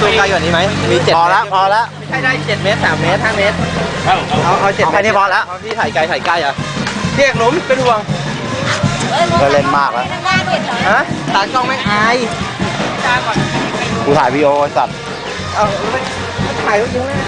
สูไกลกว่านี้ไหมมีเจ็ดพอละพอละไม่ใช่ได้เจ็ดเมตรสามเมตรห้าเมตรเอาเอาเจ็ดแค่นี้พอละเาพี่ถ่ายไกลถ่ายใกล้อะเรียกหนุ่มเป็นห่วงก็เล่นมากแล้วฮะตากล้องไม่อายกูถ่ายวีดีโอไอ้สัตว์เอาถ่ายรูปยิงเลย